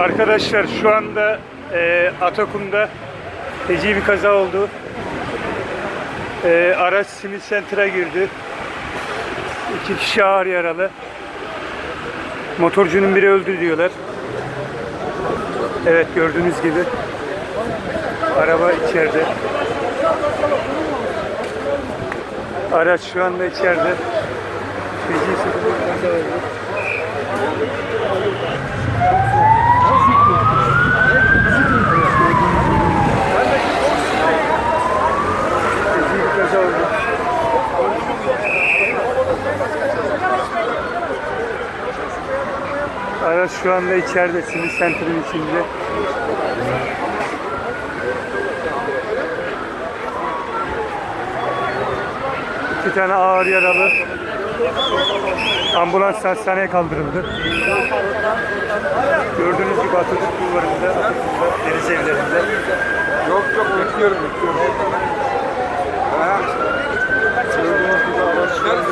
Arkadaşlar şu anda e, Atakum'da feci bir kaza oldu. E, araç Simit Center'a girdi. İki kişi ağır yaralı. Motorcunun biri öldü diyorlar. Evet gördüğünüz gibi. Araba içeride. Araç şu anda içeride. Feci bir kaza oldu. Araç şu anda içeride, sinir center'ın içinde. İki tane ağır yaralı ambulans hastaneye kaldırıldı. Gördüğünüz gibi Atatürk kulvarında, Atatürk'te, deniz evlerinde. Yok yok bekliyorum bekliyorum. Ha? Gördüğünüz gibi araç şu anda.